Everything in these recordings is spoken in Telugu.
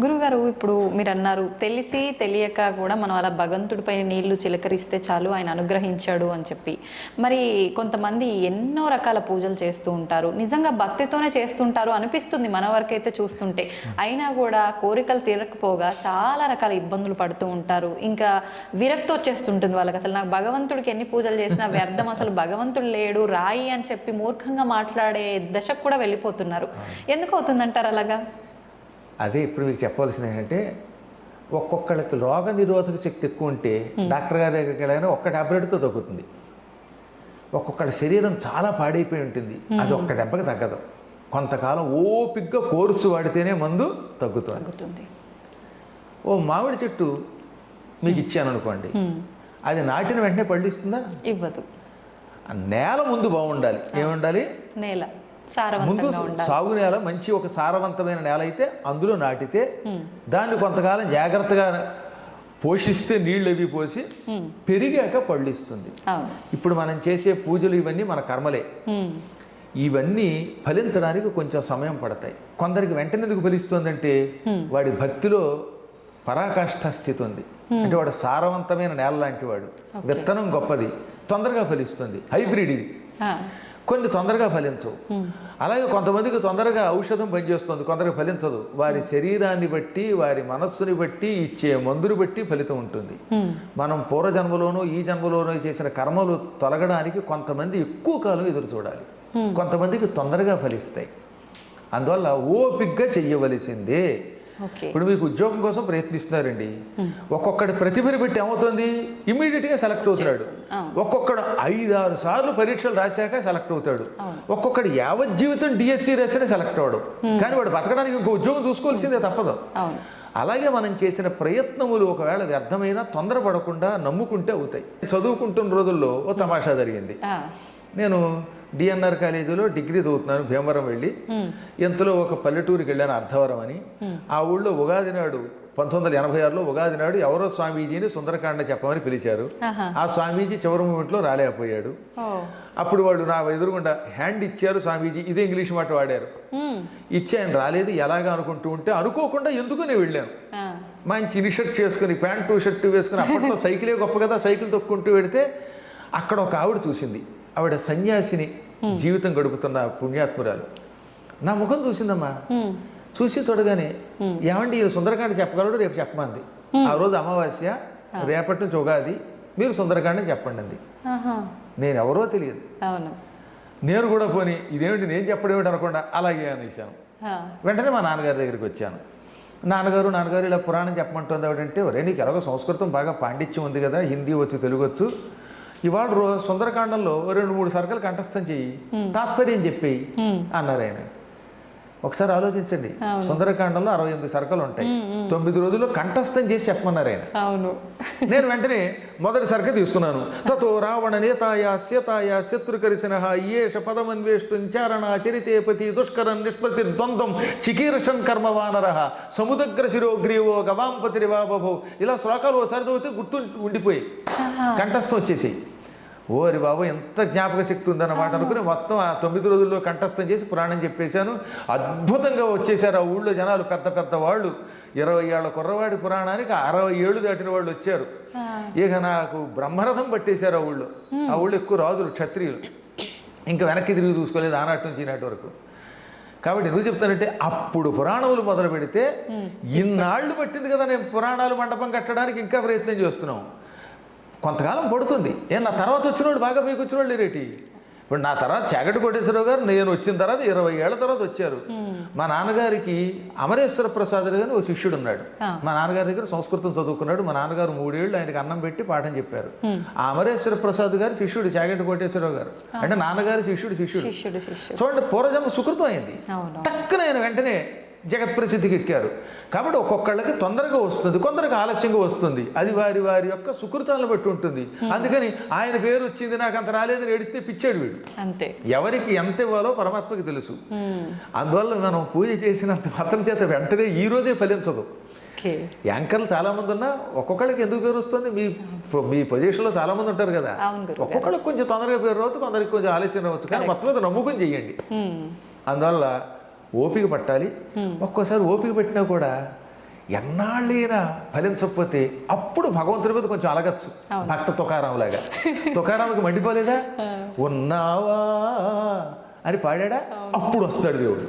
గురుగారు ఇప్పుడు మీరు అన్నారు తెలిసి తెలియక కూడా మనం అలా భగవంతుడిపై నీళ్ళు చిలకరిస్తే చాలు ఆయన అనుగ్రహించాడు అని చెప్పి. మరి కొంతమంది ఎన్నో రకాల పూజలు చేస్తూ ఉంటారు. నిజంగా భక్తితోనే చేస్తుంటారు అనిపిస్తుంది మన వరకైతే చూస్తుంటే. అయినా కూడా కోరికలు తీరకపోగా చాలా రకాల ఇబ్బందులు పడుతూ ఉంటారు. ఇంకా విరక్తి వచ్చేస్తుంటుంది వాళ్ళకి. అసలు నాకు భగవంతుడికి ఎన్ని పూజలు చేసినా వ్యర్థం. అసలు భగవంతుడు లేడు రాయి అని చెప్పి మూర్ఖంగా మాట్లాడే దశకు కూడా వెళ్ళిపోతున్నారు. ఎందుకు అవుతుందంటారు అలాగా? అదే ఇప్పుడు మీకు చెప్పవలసింది ఏంటంటే ఒక్కొక్కళ్ళకి రోగ నిరోధక శక్తి ఎక్కువ ఉంటే డాక్టర్ గారి దగ్గరికి వెళ్ళగానే ఒక్క టాబ్లెట్తో తగ్గుతుంది. ఒక్కొక్కళ్ళ శరీరం చాలా పాడైపోయి ఉంటుంది. అది ఒక్క దెబ్బకి తగ్గదు. కొంతకాలం ఓపిగ్గా కోర్సు వాడితేనే మందు తగ్గుతుంది. ఓ మామిడి చెట్టు మీకు ఇచ్చాను అనుకోండి అది నాటిన వెంటనే పళ్ళిస్తుందా ఇవ్వదు. నేల ముందు బాగుండాలి. ఏముండాలి? నేల. ముందు సాగు నేల మంచి ఒక సారవంతమైన నేల అయితే అందులో నాటితే దాన్ని కొంతకాలం జాగ్రత్తగా పోషిస్తే నీళ్ళు అవి పోసి పెరిగాక పళ్ళు ఇస్తుంది. అవును. ఇప్పుడు మనం చేసే పూజలు ఇవన్నీ మన కర్మలే. ఇవన్నీ ఫలించడానికి కొంచెం సమయం పడతాయి. కొందరికి వెంటనే ఎందుకు ఫలిస్తుందంటే వాడి భక్తిలో పరాకాష్ఠ స్థితి ఉంది. అంటే వాడు సారవంతమైన నేల లాంటి వాడు. విత్తనం గొప్పది. తొందరగా ఫలిస్తుంది. హైబ్రిడ్ ఇది. కొన్ని తొందరగా ఫలించవు. అలాగే కొంతమందికి తొందరగా ఔషధం పనిచేస్తుంది కొందరికి ఫలించదు. వారి శరీరాన్ని బట్టి వారి మనస్సుని బట్టి ఇచ్చే మందుని బట్టి ఫలితం ఉంటుంది. మనం పూర్వజన్మలోనూ ఈ జన్మలోనూ చేసిన కర్మలు తొలగడానికి కొంతమంది ఎక్కువ కాలం ఎదురు చూడాలి. కొంతమందికి తొందరగా ఫలిస్తాయి. అందువల్ల ఓపిగ్గా చెయ్యవలసిందే ఇప్పుడు మీకు ఉద్యోగం కోసం ప్రయత్నిస్తున్నారండి. ఒక్కొక్కడి ప్రతిభని బట్టి ఏమవుతుంది? ఇమీడియట్గా సెలెక్ట్ అవుతున్నాడు. ఒక్కొక్కడు ఐదారు సార్లు పరీక్షలు రాశాక సెలెక్ట్ అవుతాడు. ఒక్కొక్కడు యావత్ జీవితం డిఎస్సి రాసినా సెలెక్ట్ అవడు. కానీ వాడు బతకడానికి ఇంకో ఉద్యోగం చూసుకోవాల్సిందే తప్పదు. అలాగే మనం చేసిన ప్రయత్నములు ఒకవేళ వ్యర్థమైనా తొందరపడకుండా నమ్ముకుంటే అవుతాయి. చదువుకుంటున్న రోజుల్లో ఓ తమాషా జరిగింది. నేను డిఎన్ఆర్ కాలేజీలో డిగ్రీ చదువుతున్నాను భీమవరం వెళ్ళి. ఎంతలో ఒక పల్లెటూరికి వెళ్ళాను అర్ధవరం అని. ఆ ఊళ్ళో ఉగాది నాడు పంతొమ్మిది వందల ఎనభై ఆరులో ఉగాది నాడు ఎవరో స్వామీజీని సుందరకాండ చెప్పమని పిలిచారు. ఆ స్వామీజీ చివరి మూమెంట్లో రాలేకపోయాడు. అప్పుడు వాళ్ళు నా ఎదురుగుండా హ్యాండ్ ఇచ్చారు స్వామీజీ ఇదే ఇంగ్లీష్ మాట వాడారు. ఇచ్చి ఆయన రాలేదు ఎలాగా అనుకుంటూ ఉంటే అనుకోకుండా ఎందుకు నేను వెళ్ళాను? మంచి ఇనిషర్ట్ చేసుకుని ప్యాంటు షర్టు వేసుకుని అప్పట్లో సైకిలే గొప్ప కదా సైకిల్ తొక్కుంటూ వెడితే అక్కడ ఒక ఆవిడ చూసింది. ఆవిడ సన్యాసిని జీవితం గడుపుతున్న పుణ్యాత్మురాలు. నా ముఖం చూసిందమ్మా. చూసి చూడగానే ఏమండి ఈ సుందరకాండ చెప్పగలడు రేపు చెప్పమంది. ఆ రోజు అమావాస్య రేపటి నుంచి ఉగాది మీరు సుందరకాండం చెప్పండి అంది నేను ఎవరో తెలియదు నేను కూడా పోని ఇదేమిటి నేను చెప్పడం ఏమిటి అనకుండా అలాగే అనేసాను వెంటనే మా నాన్నగారి దగ్గరికి వచ్చాను. నాన్నగారు నాన్నగారు ఇలా పురాణం చెప్పమంటుంది ఆవిడంటే ఒరే నీకు ఎలాగో సంస్కృతం బాగా పాండిత్యం ఉంది కదా హిందీ వచ్చు తెలుగు వచ్చు. ఇవాళ సుందరకాండంలో రెండు మూడు సరుకులు కంఠస్థం చెయ్యి తాత్పర్యం చెప్పేయి అన్నారు ఆయన. ఒకసారి ఆలోచించండి. సుందరకాండంలో అరవై ఎనిమిది సరుకులు ఉంటాయి. తొమ్మిది రోజుల్లో కంఠస్థం చేసి చెప్పమన్నారు ఆయన. అవును. నేను వెంటనే మొదటి సరుకు తీసుకున్నాను. తతో రావణ నేతాయ సీతాయ శత్రుకరిసిన ఏష పదమన్వేష్టం చారణ చరితేపతి దుష్కరం నిష్పతి ద్వంద్వం చికీర్షన్ కర్మ వానర సముద్ర శిరోగ్రీవో గవాంపతిరివా ఇలా శ్లోకాలు ఓసారి చదివితే గుర్తు ఉండిపోయి కంఠస్థం వచ్చేసాయి. ఓరి బాబు ఎంత జ్ఞాపక శక్తి ఉందన్నమాట అనుకుని మొత్తం ఆ తొమ్మిది రోజుల్లో కంఠస్థం చేసి పురాణం చెప్పేశాను. అద్భుతంగా వచ్చేసారు ఆ ఊళ్ళో జనాలు పెద్ద పెద్ద వాళ్ళు. ఇరవై ఏళ్ళ కుర్రవాడి పురాణానికి అరవై ఏళ్ళు దాటిన వాళ్ళు వచ్చారు. ఇక నాకు బ్రహ్మరథం పట్టేశారు ఆ ఊళ్ళో. ఆ ఊళ్ళో ఎక్కువ రాజులు క్షత్రియులు. ఇంకా వెనక్కి తిరిగి చూసుకోలేదు ఆనాటి నుంచి ఈనాటి వరకు. కాబట్టి ఎందుకు చెప్తానంటే అప్పుడు పురాణములు మొదలు పెడితే ఇన్నాళ్ళు పట్టింది కదా నేను పురాణాలు మండపం కట్టడానికి ఇంకా ప్రయత్నం చేస్తున్నాం. కొంతకాలం పడుతుంది. ఏ నా తర్వాత వచ్చిన వాళ్ళు బాగా మీకు వచ్చిన వాళ్ళు రేటి ఇప్పుడు నా తర్వాత చాగటి కోటేశ్వరరావు గారు నేను వచ్చిన తర్వాత ఇరవై ఏళ్ళ తర్వాత వచ్చారు. మా నాన్నగారికి అమరేశ్వర ప్రసాద్ గారు ఒక శిష్యుడు ఉన్నాడు. మా నాన్నగారి దగ్గర సంస్కృతం చదువుకున్నాడు. మా నాన్నగారు మూడేళ్ళు ఆయనకి అన్నం పెట్టి పాఠం చెప్పారు. ఆ అమరేశ్వర ప్రసాద్ గారు శిష్యుడు చాగటి కోటేశ్వరరావు గారు. అంటే నాన్నగారి శిష్యుడు శిష్యుడు. చూడండి పూర్వజన్మ సుకృతం అయింది. టక్కున ఆయన వెంటనే జగత్ ప్రసిద్ధికి ఎక్కారు కాబట్టి ఒక్కొక్కళ్ళకి తొందరగా వస్తుంది కొందరికి ఆలస్యంగా వస్తుంది. అది వారి వారి యొక్క సుకృతాలను బట్టి ఉంటుంది. అందుకని ఆయన పేరు వచ్చింది నాకు అంత రాలేదని ఏడిస్తే పిచ్చాడు వీడు. అంతే. ఎవరికి ఎంత ఇవ్వాలో పరమాత్మకి తెలుసు. అందువల్ల మనం పూజ చేసినంత మాత్రం చేత వెంటనే ఈ రోజే ఫలించదు. యాంకర్లు చాలా మంది ఉన్నా ఒక్కొక్కళ్ళకి ఎందుకు పేరు వస్తుంది? మీ మీ పొజిషన్లో చాలా మంది ఉంటారు కదా. ఒక్కొక్కళ్ళకి కొంచెం తొందరగా పేరు రావచ్చు కొందరికి కొంచెం ఆలస్యం రావచ్చు. కానీ మొత్తం మీద నమ్ముకుని చెయ్యండి హ్మ్. అందువల్ల ఓపిక పట్టాలి. ఒక్కోసారి ఓపిక పట్టినా కూడా ఎన్నాళ్ళైనా ఫలించకపోతే అప్పుడు భగవంతుడి మీద కొంచెం అలగచ్చు. భక్త తుకారాం లాగా తుకారాంకి మండిపోలేదా ఉన్నావా? అని పాడాడా? అప్పుడు వస్తాడు దేవుడు.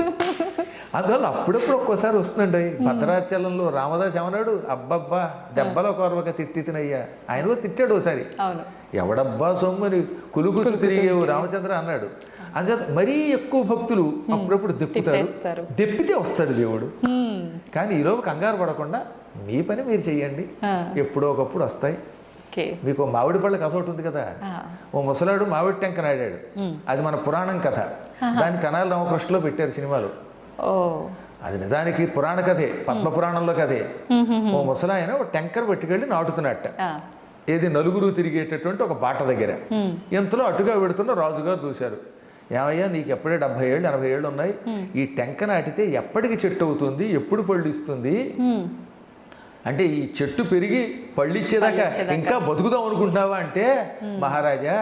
అందువల్ల అప్పుడప్పుడు ఒక్కోసారి వస్తుందండి. భద్రాచలంలో రామదాస్ ఏమన్నాడు? అబ్బబ్బా దెబ్బలో కొరవక తిట్టి తినయ్యా. ఆయన కూడా తిట్టాడు ఒకసారి ఎవడబ్బా సొమ్మని? కులుకులు తిరిగేవు. రామచంద్ర అన్నాడు. అంచేత మరీ ఎక్కువ భక్తులు అప్పుడప్పుడు దెప్పుతారు. దెప్పితే వస్తాడు దేవుడు. కానీ ఈలోపు కంగారు పడకుండా మీ పని మీరు చెయ్యండి ఆ. ఎప్పుడో ఒకప్పుడు వస్తాయి. మీకు మామిడి పళ్ళ కథ ఒకటి ఉంది కదా. ఓ ముసలాడు మామిడి టెంక నాడాడు. అది మన పురాణం కథ. దాన్ని తెనాలి రామకృష్ణలో పెట్టారు సినిమాలో. ఓ. అది నిజానికి పురాణ కథే పద్మ పురాణంలో కథే. ఓ ముసలాయన ఒక టెంకర్ పట్టుకెళ్ళి నాటుతున్నట్ట. ఏది నలుగురు తిరిగేటటువంటి ఒక బాట దగ్గర. ఎంతలో అటుగా పెడుతున్న రాజుగారు చూశారు. ఏమయ్యా నీకు ఎప్పుడే డెబ్బై ఏళ్ళు ఎనభై ఏళ్ళు ఉన్నాయి. ఈ టెంక నాటితే ఎప్పటికి చెట్టు అవుతుంది ఎప్పుడు పళ్ళు ఇస్తుంది. అంటే ఈ చెట్టు పెరిగి పళ్ళు ఇచ్చేదాకా పళ్ళిచ్చేదాకా. ఇంకా బతుకుదాం అనుకుంటున్నావా అంటే మహారాజా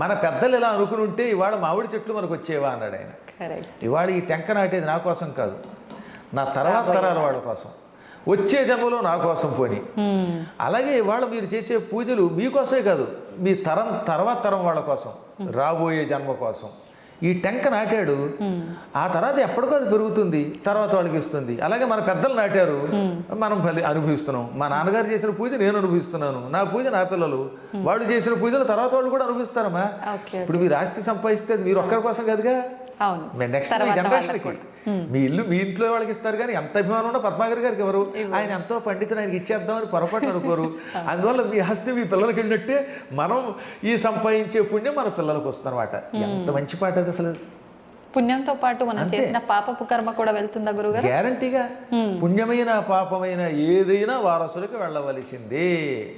మన పెద్దలు ఇలా అనుకుని ఉంటే ఇవాళ మామిడి చెట్లు మనకు వచ్చేవా అన్నాడు ఆయన. ఇవాళ ఈ టెంక నాటేది నా కోసం కాదు. నా తర్వాత తరాల వాళ్ళ కోసం. వచ్చే జన్మలో నా కోసం పోని. అలాగే ఇవాళ మీరు చేసే పూజలు మీకోసమే కాదు మీ తరం తర్వాత తరం వాళ్ళ కోసం రాబోయే జన్మ కోసం. ఈ టెంక నాటాడు. ఆ తర్వాత ఎప్పటికో అది పెరుగుతుంది తర్వాత వాళ్ళకి ఇస్తుంది. అలాగే మన పెద్దలు నాటారు. మనం ఫలి అనుభవిస్తున్నాం. మా నాన్నగారు చేసిన పూజ నేను అనుభవిస్తున్నాను. నా పూజ నా పిల్లలు. వాళ్ళు చేసిన పూజలు తర్వాత వాళ్ళు కూడా అనుభవిస్తారమ్మా. ఇప్పుడు మీరు ఆస్తి సంపాదిస్తే మీరు ఒక్కరి కోసం కాదుగా? అవును. నెక్స్ట్ జనరేషన్కి మీ ఇల్లు మీ ఇంట్లో వాళ్ళకి ఇస్తారు కానీ ఎంత అభిమానం ఉన్నా పద్మాగర్ గారికి ఎవరు? ఆయన ఎంతో పండితులు ఆయనకి ఇచ్చేద్దామని పొరపాటు అనుకోరు. అందువల్ల మీ హస్తి మీ పిల్లలకి వెళ్ళినట్టే మనం ఈ సంపాదించే పుణ్యం మన పిల్లలకు వస్తుంది అనమాట ఎంత మంచి పాట అది అసలు. పుణ్యంతో పాటు మనం చేసిన పాపపు కర్మ కూడా వెళ్తుందా గురుగారు? గ్యారంటీగా. పుణ్యమైన పాపమైన ఏదైనా వారసులకు వెళ్ళవలసిందే.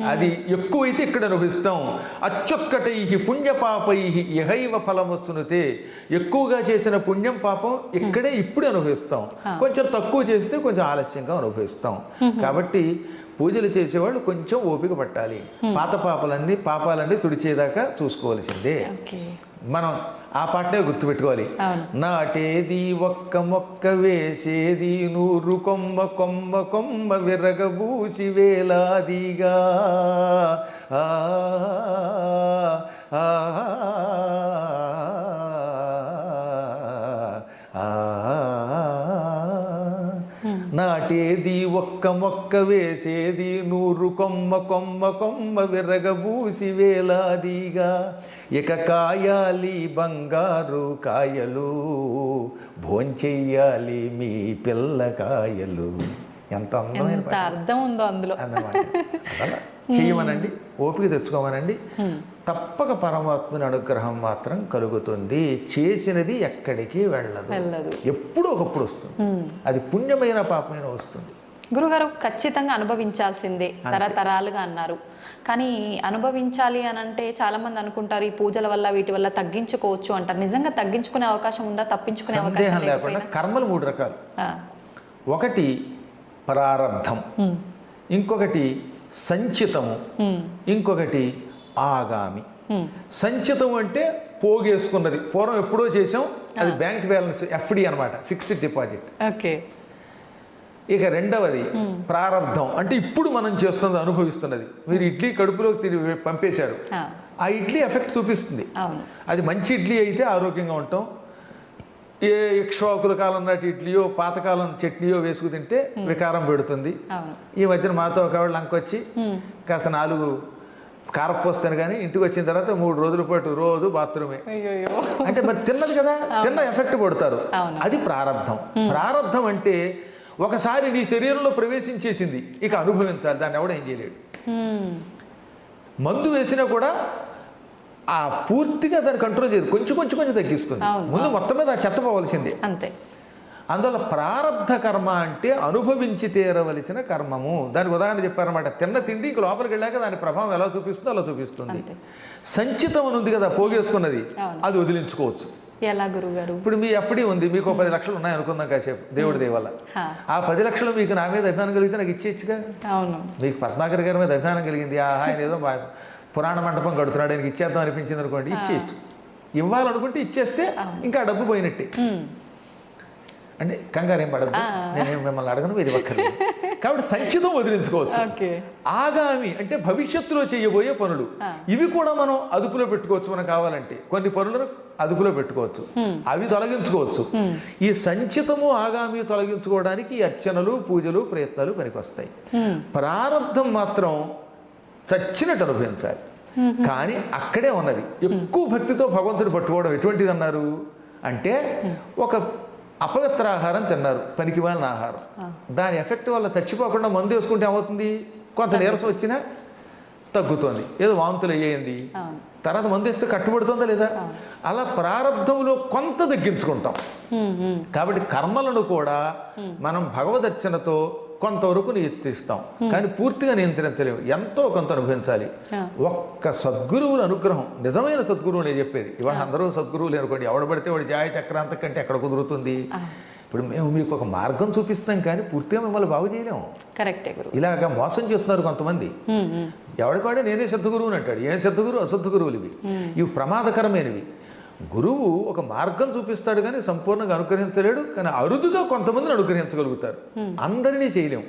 అది ఎక్కువైతే ఇక్కడ అనుభవిస్తాం. అచ్చొక్కటై పుణ్య పాపై ఇహైవ ఫలమొస్తునుతే ఎక్కువగా చేసిన పుణ్యం పాపం ఇక్కడే ఇప్పుడు అనుభవిస్తాం. కొంచెం తక్కువ చేస్తే కొంచెం ఆలస్యంగా అనుభవిస్తాం. కాబట్టి పూజలు చేసేవాళ్ళు కొంచెం ఓపిక పట్టాలి. పాత పాపాలన్నీ పాపాలన్నీ తుడిచేదాకా చూసుకోవాల్సిందే. మనం ఆ పాటనే గుర్తుపెట్టుకోవాలి. నాటేది ఒక్క మొక్క వేసేది నూరు కొమ్మ కొమ్మ కొమ్మ విరగబూసి వేలాదిగా. ఆ, నాటేది ఒక్క మొక్క వేసేది నూరు కొమ్మ కొమ్మ కొమ్మ విరగబూసి వేలాదిగా. ఇక కాయాలి బంగారు కాయలు భోంచెయ్యాలి మీ పిల్లకాయలు ఎంత అందమైన అర్థం ఉందో అందులో. చేయమనండి. ఓపిక తెచ్చుకోమనండి. తప్పక పరమాత్మని అనుగ్రహం మాత్రం కలుగుతుంది. చేసినది ఎక్కడికి వెళ్ళదు. ఎప్పుడూ ఒకప్పుడు వస్తుంది. అది పుణ్యమైన పాపమైన వస్తుంది. గురుగారు ఖచ్చితంగా అనుభవించాల్సిందే. తరతరాలుగా అన్నారు. కానీ అనుభవించాలి అని అంటే చాలా మంది అనుకుంటారు ఈ పూజల వల్ల వీటి వల్ల తగ్గించుకోవచ్చు అంటారు. నిజంగా తగ్గించుకునే అవకాశం ఉందా? తప్పించుకునే అవకాశం లేకుండా కర్మలు మూడు రకాలు. ఒకటి ప్రారబ్ధం ఇంకొకటి సంచితము ఇంకొకటి ఆగామి. సంచితం అంటే పోగేసుకున్నది. పూర్వం ఎప్పుడో చేసాం అది బ్యాంక్ బ్యాలెన్స్ ఎఫ్డి అనమాట ఫిక్స్డ్ డిపాజిట్. ఓకే. ఇక రెండవది ప్రారంధం. అంటే ఇప్పుడు మనం చేస్తున్నది అనుభవిస్తున్నది. మీరు ఇడ్లీ కడుపులోకి తిరిగి పంపేశారు. ఆ, ఇడ్లీ ఎఫెక్ట్ చూపిస్తుంది. అది మంచి ఇడ్లీ అయితే ఆరోగ్యంగా ఉంటాం. ఏ ఇక్ష్వాకుల కాలం నాటి ఇడ్లీయో పాతకాలం చట్నీయో వేసుకు తింటే వికారం పెడుతుంది. ఈ మధ్యన మాతో ఒక ఆవిడ లంకొచ్చి కాస్త నాలుగు కారపోస్తాను కానీ ఇంటికి వచ్చిన తర్వాత మూడు రోజుల పాటు రోజు బాత్రూమే. అంటే మరి తిన్నది కదా? తిన్న ఎఫెక్ట్ పడతారు. అది ప్రారంధం ప్రారంధం అంటే ఒకసారి నీ శరీరంలో ప్రవేశించేసింది. ఇక అనుభవించాలి. దాన్ని ఎవడ ఏం చేయలేడు. మందు వేసినా కూడా ఆ పూర్తిగా దాన్ని కంట్రోల్ చేయదు. కొంచెం కొంచెం కొంచెం తగ్గిస్తుంది. ముందు మొత్తం మీద చెత్త పోవలసిందే. అంతే. అందువల్ల ప్రారంధ కర్మ అంటే అనుభవించి తీరవలసిన కర్మము. దానికి ఉదాహరణ చెప్పారన్నమాట. తిన్న తిండి ఇంక లోపలికి వెళ్ళాక దాని ప్రభావం ఎలా చూపిస్తుందో అలా చూపిస్తుంది. సంచితం అని ఉంది కదా పోగేసుకున్నది. అది వదిలించుకోవచ్చు. ఎలా గురుగారు ఇప్పుడు మీ ఎఫ్డి ఉంది. మీకు పది లక్షలు ఉన్నాయి అనుకుందాం కాసేపు. దేవుడి దయ వల్ల హా, ఆ పది లక్షలు మీకు నా మీద అభిమానం కలిగితే నాకు ఇచ్చేయచ్చుగా? అవును. మీకు పద్మాకర్ గారి మీద అభిమానం కలిగింది. ఆయన ఏదో పురాణ మండపం కడుతున్నాడు ఆయనకి ఇచ్చేద్దాం అనిపించింది అనుకోండి ఇచ్చేయచ్చు. ఇవ్వాలనుకుంటే ఇచ్చేస్తే ఇంకా డబ్బు పోయినట్టే. అంటే కంగారు ఏం పడదు నేను మిమ్మల్ని అడగను మీరు ఇవ్వక్కర్లేదు. కాబట్టి సంచితం వదిలించుకోవచ్చు. ఆగామి అంటే భవిష్యత్తులో చేయబోయే పనులు. ఇవి కూడా మనం అదుపులో పెట్టుకోవచ్చు మనం కావాలంటే. కొన్ని పనులను అదుపులో పెట్టుకోవచ్చు. అవి తొలగించుకోవచ్చు. ఈ సంచితము ఆగామి తొలగించుకోవడానికి ఈ అర్చనలు పూజలు ప్రయత్నాలు పనికొస్తాయి. ప్రారంధం మాత్రం చచ్చినట్టు అనుభవించాలి. కానీ అక్కడే ఉన్నది. ఎక్కువ భక్తితో భగవంతుడు పట్టుకోవడం ఎటువంటిది అన్నారు అంటే ఒక అపవిత్ర ఆహారం తిన్నారు పనికి మాలిన ఆహారం. దాని ఎఫెక్ట్ వల్ల చచ్చిపోకుండా మందు వేసుకుంటే ఏమవుతుంది? కొంత నీరసం వచ్చినా తగ్గుతుంది. ఏదో వాంతులు అవును. తర్వాత మందు వేస్తే కట్టుబడుతుందా లేదా? అలా ప్రారంధంలో కొంత తగ్గించుకుంటాం. కాబట్టి కర్మలను కూడా మనం భగవదర్చనతో కొంతవరకు నియంత్రిస్తాం కానీ పూర్తిగా నియంత్రించలేము. ఎంతో కొంత అనుభవించాలి. ఒక్క సద్గురువుల అనుగ్రహం నిజమైన సద్గురువు నేను చెప్పేది. ఇవాళ అందరూ సద్గురువులు అనుకోండి. ఎవడ పడితే వాడు జాయ చక్రాంత కంటే ఎక్కడ కుదురుతుంది? ఇప్పుడు మేము మీకు ఒక మార్గం చూపిస్తాం కానీ పూర్తిగా మిమ్మల్ని బాగు చేయలేము. కరెక్టే గురు ఇలాగ మోసం చేస్తున్నారు కొంతమంది. ఎవడికాడే నేనే సద్గురువుని అంటాడు. ఏం సద్గురు అసద్దు గురువులు ఇవి ఇవి ప్రమాదకరమైనవి. గురువు ఒక మార్గం చూపిస్తాడు కానీ సంపూర్ణంగా అనుగ్రహించలేడు కానీ అరుదుగా కొంతమందిని అనుగ్రహించగలుగుతారు. అందరినీ చేయలేం.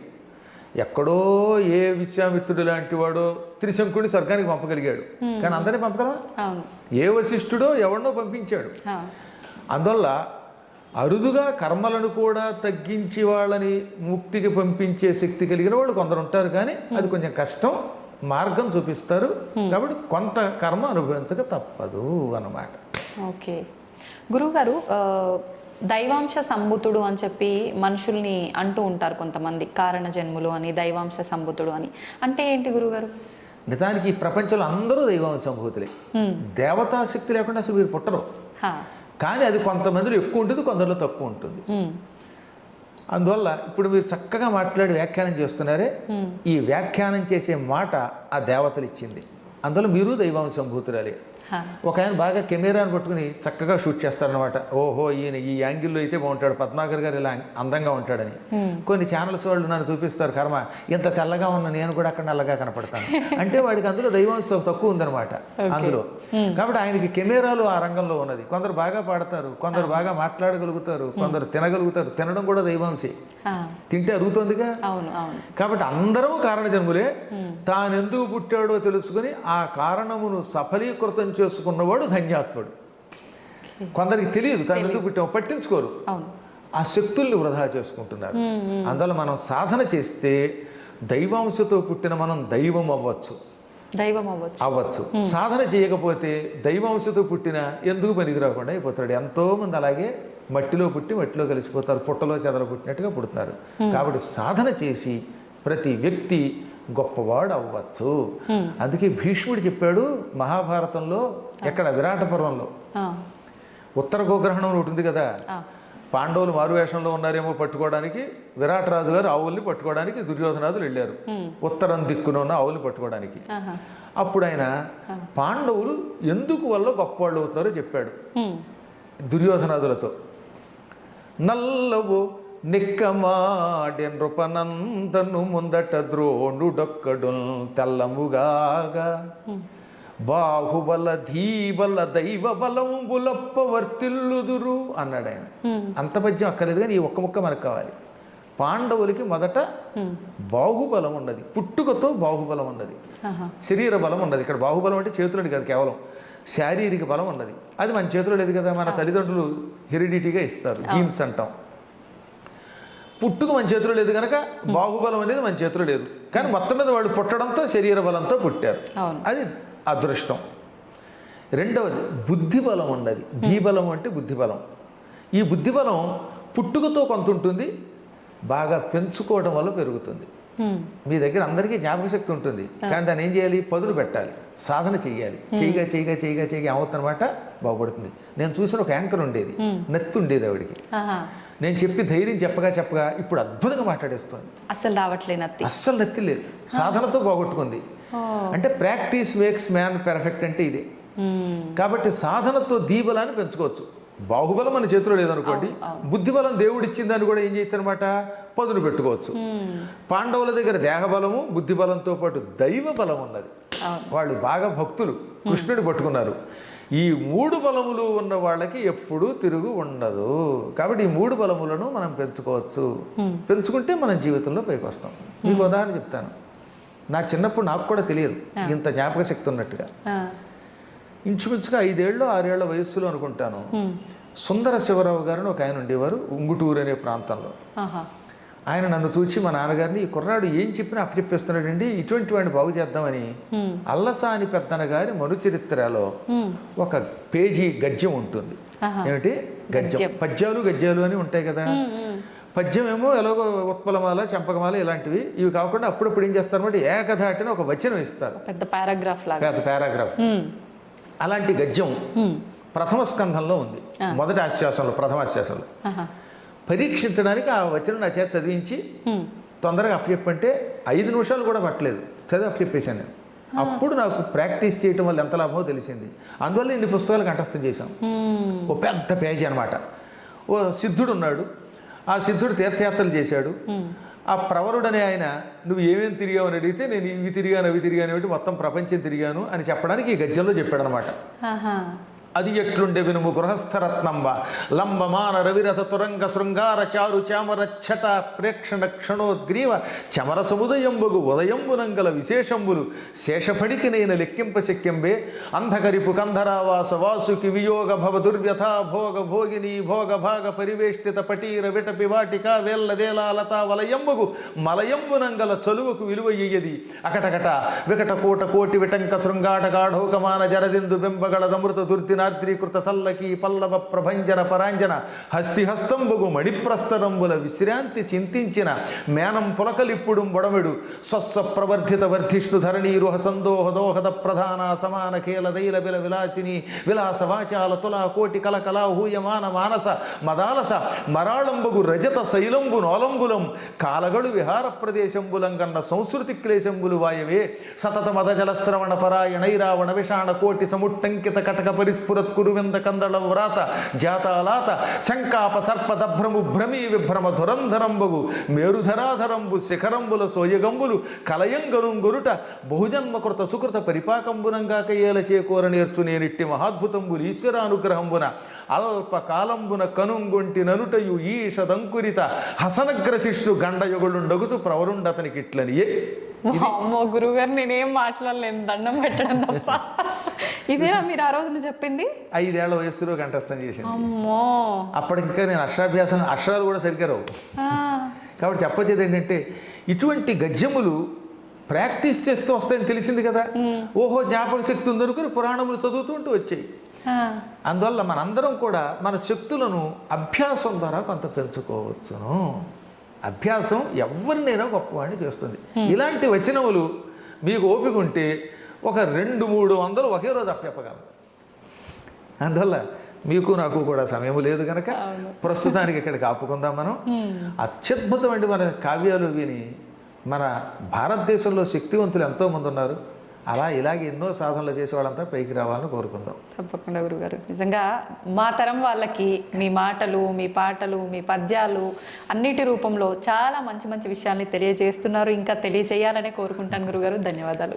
ఎక్కడో ఏ విశ్వామిత్రుడు లాంటి వాడో త్రిశంకుడిని స్వర్గానికి పంపగలిగాడు. కానీ అందరినీ పంపగలవా? ఏ వశిష్ఠుడో ఎవరినో పంపించాడు. అందువల్ల అరుదుగా కర్మలను కూడా తగ్గించి వాళ్ళని ముక్తికి పంపించే శక్తి కలిగిన వాళ్ళు కొందరు ఉంటారు కానీ అది కొంచెం కష్టం మార్గం చూపిస్తారు. కాబట్టి కొంత కర్మ అనుభవించక తప్పదు అన్నమాట. ఓకే. గురువుగారు దైవాంశ సంభూతుడు అని చెప్పి మనుషుల్ని అంటూ ఉంటారు కొంతమంది కారణ జన్ములు అని దైవాంశ సంభూతుడు అని. అంటే ఏంటి గురుగారు నిజానికి ఈ ప్రపంచంలో అందరూ దైవం సంభూతులే దేవతా శక్తి లేకుండా అసలు వీరు పుట్టరు. హా, కానీ అది కొంతమందిలో ఎక్కువ ఉంటుంది కొందరిలో తక్కువ ఉంటుంది. అందువల్ల ఇప్పుడు మీరు చక్కగా మాట్లాడి వ్యాఖ్యానం చేస్తున్నారే. ఈ వ్యాఖ్యానం చేసే మాట ఆ దేవతలు ఇచ్చింది. అందులో మీరు దైవం సంభూతురాలే ఒక ఆయన బాగా కెమెరాను పట్టుకుని చక్కగా షూట్ చేస్తారనమాట ఓహో ఈయన ఈ యాంగిల్లో అయితే బాగుంటాడు. పద్మాకర్ గారు ఇలా అందంగా ఉంటాడని. కొన్ని ఛానల్స్ వాళ్ళు నన్ను చూపిస్తారు కర్మ ఇంత తెల్లగా ఉన్న నేను కూడా అక్కడ నల్లగా కనపడతాను. అంటే వాడికి అందులో దైవాంశం తక్కువ ఉందన్నమాట అందులో. కాబట్టి ఆయనకి కెమెరాలు ఆ రంగంలో ఉన్నది. కొందరు బాగా పాడతారు కొందరు బాగా మాట్లాడగలుగుతారు కొందరు తినగలుగుతారు. తినడం కూడా దైవాంశే. తింటే అరుగుతుందిగా? కాబట్టి అందరం కారణజన్ములే. తానెందుకు పుట్టాడో తెలుసుకుని ఆ కారణమును సఫలీకృతం చేసుకున్నవాడు ధన్యాత్ముడు. కొందరికి తెలియదు తాను ఎందుకు పుట్టామో పట్టించుకోరు. ఆ శక్తుల్ని వృధా చేసుకుంటున్నారు. అందువల్ల మనం సాధన చేస్తే దైవాంశతో పుట్టిన మనం దైవం అవ్వచ్చు. దైవం అవ్వచ్చు. అవ్వచ్చు సాధన చేయకపోతే దైవాంశతో పుట్టిన ఎందుకు పనికి రాకుండా అయిపోతాడు. ఎంతో మంది అలాగే మట్టిలో పుట్టి మట్టిలో కలిసిపోతారు పుట్టలో చెదలు పుట్టినట్టుగా పుడుతున్నారు కాబట్టి సాధన చేసి ప్రతి వ్యక్తి గొప్పవాడు అవ్వచ్చు అందుకే భీష్ముడు చెప్పాడు మహాభారతంలో ఎక్కడ విరాట పర్వంలో. ఉత్తర గోగ్రహణం ఒకటి ఉంది కదా. పాండవులు మారువేషంలో ఉన్నారేమో పట్టుకోవడానికి విరాటరాజు గారు ఆవుల్ని పట్టుకోవడానికి దుర్యోధనాదులు వెళ్ళారు. ఉత్తరం దిక్కున ఉన్న ఆవుల్ని పట్టుకోవడానికి. అప్పుడు ఆయన పాండవులు ఎందుకు వల్ల గొప్పవాళ్ళు అవుతారో చెప్పాడు. ఉమ్, దుర్యోధనాదులతో. నల్లవు నిక్కమాడె నృపనందను ముందట ద్రోణుడొక్కడు తెల్లముగాగా. బాహుబల ధీబల దైవ బలంబులప్ప వర్తిల్లుదురు అన్నాడు ఆయన అంత పద్యం అక్కర్లేదు కానీ ఈ ఒక్క ముక్క మనకు కావాలి. పాండవులకి మొదట బాహుబలం ఉన్నది. పుట్టుకతో బాహుబలం ఉన్నది. శరీర బలం ఉన్నది. ఇక్కడ బాహుబలం అంటే చేతులది కాదు కేవలం శారీరక బలం ఉన్నది. అది మన చేతిలో లేదు కదా మన తల్లిదండ్రులు హెరిడిటీగా ఇస్తారు జీన్స్ అంటాం. పుట్టుక మన చేతిలో లేదు కనుక బాహుబలం అనేది మన చేతిలో లేదు. కానీ మొత్తం మీద వాడు పుట్టడంతో శరీర బలంతో పుట్టారు. అది అదృష్టం. రెండవది బుద్ధి బలం ఉన్నది బలం అంటే బుద్ధి బలం ఈ బుద్ధి బలం పుట్టుకతో కొంత ఉంటుంది బాగా పెంచుకోవడం వల్ల పెరుగుతుంది. ఉమ్, మీ దగ్గర అందరికీ జ్ఞాపక శక్తి ఉంటుంది. కానీ దాన్ని ఏం చేయాలి? పదులు పెట్టాలి. సాధన చేయాలి చేయగా చేయగా చేయగా చేయగా ఏమవుతుందన్నమాట? బాగుపడుతుంది. నేను చూసిన ఒక యాంకర్ ఉండేది. నెత్తి ఉండేది ఆవిడికి. నేను చెప్పి ధైర్యం చెప్పగా చెప్పగా ఇప్పుడు అద్భుతంగా మాట్లాడేస్తుంది. అసలు రావట్లేదు నత్తి అస్సలు నెత్తి లేదు. సాధనతో బాగొట్టుకుంది. అంటే ప్రాక్టీస్ మేక్స్ మ్యాన్ పెర్ఫెక్ట్ అంటే ఇదే. కాబట్టి సాధనతో దీబలాన్ని పెంచుకోవచ్చు. బాహుబలం మన చేతిలో లేదనుకోండి బుద్ధిబలం దేవుడు ఇచ్చిందని కూడా ఏం చేయొచ్చు అనమాట పదును పెట్టుకోవచ్చు. పాండవుల దగ్గర దేహబలము బుద్ధిబలంతో పాటు దైవ బలం ఉన్నది. వాళ్ళు బాగా భక్తులు. కృష్ణుని పట్టుకున్నారు. ఈ మూడు బలములు ఉన్న వాళ్ళకి ఎప్పుడూ తిరుగు ఉండదు. కాబట్టి ఈ మూడు బలములను మనం పెంచుకోవచ్చు. పెంచుకుంటే మనం జీవితంలో పైకి వస్తాం మీకు ఉదాహరణ చెప్తాను. నా చిన్నప్పుడు నాకు కూడా తెలియదు. ఇంత జ్ఞాపక శక్తి ఉన్నట్టుగా. ఇంచుమించుగా ఐదేళ్ళు ఆరేళ్ళ వయస్సులో అనుకుంటాను. సుందర శివరావు గారిని ఒక ఆయన ఉండేవారు ఉంగుటూరు అనే ప్రాంతంలో. ఆయన నన్ను చూచి మా నాన్నగారిని ఈ కుర్రాడు ఏం చెప్పినా అప్పచెప్పేస్తున్నాడండి ఇటువంటి వాడిని బాగు చేద్దామని. అల్లసాని పెద్దన గారి మనుచరిత్రలో. ఒక పేజీ గద్యం ఉంటుంది. ఏమిటి? గద్యం. పద్యాలు గద్యాలు అని ఉంటాయి కదా. పద్యం ఏమో ఎలాగో ఉత్పలమాల చంపకమాల ఇలాంటివి. ఇవి కాకుండా అప్పుడప్పుడు ఏం చేస్తారన్నమాట? ఏకధాటిన ఒక వచనం ఇస్తారు. పెద్ద పారాగ్రాఫ్ లాగా. పెద్ద పారాగ్రాఫ్. అలాంటి గద్యం. ప్రథమ స్కంధంలో ఉంది. మొదటి ఆశ్వాసంలో ప్రథమ ఆశ్వాసంలో. పరీక్షించడానికి ఆ వచనం నా చేత చదివించి. తొందరగా అప్పచెప్పంటే ఐదు నిమిషాలు కూడా పట్టలేదు. చదివి అప్పచెప్పేశాను నేను. అప్పుడు నాకు ప్రాక్టీస్ చేయటం వల్ల ఎంత లాభమో తెలిసింది. అందువల్ల ఇన్ని పుస్తకాలు కంఠస్థం చేశాం. ఓ పెద్ద పేజీ అనమాట ఓ సిద్ధుడు ఉన్నాడు. ఆ సిద్ధుడు తీర్థయాత్రలు చేశాడు. ఆ ప్రవరుడు అనే ఆయన నువ్వు ఏమేమి తిరిగావు? అని అడిగితే నేను ఇవి తిరిగాను అవి తిరిగాను ఏమిటి? మొత్తం ప్రపంచం తిరిగాను అని చెప్పడానికి ఈ గద్యంలో చెప్పాడు అనమాట ఆహా. అది ఎట్లుండే వినుము గృహస్థరత్నంబ లంబమాన రవిరథ తురంగ శృంగార చారు చామర ఛట ప్రేక్షణ క్షణోద్గ్రీవ చమర సముదయంబుగు ఉదయంబునంగల విశేషంబులు శేషపడికి నేను లెక్కింప శక్యంబే. అంధకరిపు కంధరావాస వాసుకి వియోగ భవ దుర్వ్యథ భోగ భోగిని భోగ భాగ పరివేష్టిత పటీర విటపి వాటిక వేల్లదేలా లతా మలయంబునంగల చలువకు విలువయ్యది. అకటకట వికట కోట కోటి విటంక శృంగాట గాఢోకమాన జరదిందు బింబగళదమృత దుర్దినాద్రీకృత సల్లకి పల్లవ ప్రభంజన పరాంజన హస్తిహస్తంబగు మణిప్రస్తరంబుల విశ్రాంతి చింతించిన మేనం పులకలిప్పుడు బొడమిడు స్వస్వ ప్రవర్ధిత వర్ధిష్ణు ధరణీరుహ సందోహ దోహద ప్రధాన సమాన కేల దైల విల విలాసిని విలాస వాచాల తులా కోటి కలకల హూయమాన మానస మదాలస మరాళంబగు రజత శైలంబు నోలంబులం కాలగడు విహార ప్రదేశంబులం కన్న సంస్కృతి క్లేశంబులు వాయవే సతత మదజలశ్రవణ పరాయణైరావణ విషాణ కోటి సముట్టంకిత కటక పరిస్ఫు పరిస్ఫురత్ కురువింద కందళ వ్రాత జాతాలాత శంకాప సర్పదభ్రము భ్రమి విభ్రమ ధురంధరంబగు మేరుధరాధరంబు శిఖరంబుల సోయగంబులు కలయంగరుంగొరుట బహుజన్మకృత సుకృత పరిపాకంబునంగాక ఏల చేకూర నేర్చు నేనిట్టి మహాద్భుతంబులు ఈశ్వరానుగ్రహంబున అల్ప కాలంబున కనుంగొంటి ననుటయు ఈషదంకురిత హసనగ్రశిష్ణు గండయొగులుండగుతూ ప్రవరుండతనికిట్లనియే. అమ్మో గురువు గారు నేనేం మాట్లాడలేను. దండం పెట్టడం తప్ప. ఇదేనా మీరు ఆ రోజున చెప్పింది? ఐదేళ్ళ వయస్సులో కంఠస్థం చేసింది. అమ్మో. అప్పటికి నేను అక్షరాభ్యాసం అక్షరాలు కూడా సరిగ్గా రావు. కాబట్టి చెప్పొచ్చేది ఏంటంటే ఇటువంటి గద్యములు ప్రాక్టీస్ చేస్తూ వస్తాయని తెలిసింది కదా. ఓహో జ్ఞాపక శక్తి ఉందనుకుని పురాణములు చదువుతుంటూ వచ్చాయి. అందువల్ల మనందరం కూడా మన శక్తులను అభ్యాసం ద్వారా కొంత పెంచుకోవచ్చును. అభ్యాసం ఎవరినైనా గొప్పవాడిని చేస్తుంది. ఇలాంటి వచనములు మీకు ఓపిక ఉంటే ఒక రెండు మూడు వందలు ఒకే రోజు అప్పచెప్పగలరు అందువల్ల మీకు నాకు కూడా సమయం లేదు కనుక ప్రస్తుతానికి ఇక్కడికి ఆపుకుందాం మనం. అత్యద్భుతమైన మన కావ్యాలు విని మన భారతదేశంలో శక్తివంతులు ఎంతోమంది ఉన్నారు. అలా ఇలాగే ఎన్నో సాధనలు చేసే వాళ్ళంతా పైకి రావాలని కోరుకుందాం. తప్పకుండా గురుగారు. నిజంగా మా తరం వాళ్ళకి మీ మాటలు మీ పాటలు మీ పద్యాలు అన్నిటి రూపంలో చాలా మంచి మంచి విషయాల్ని తెలియజేస్తున్నారు. ఇంకా తెలియజేయాలనే కోరుకుంటాను గురుగారు. ధన్యవాదాలు.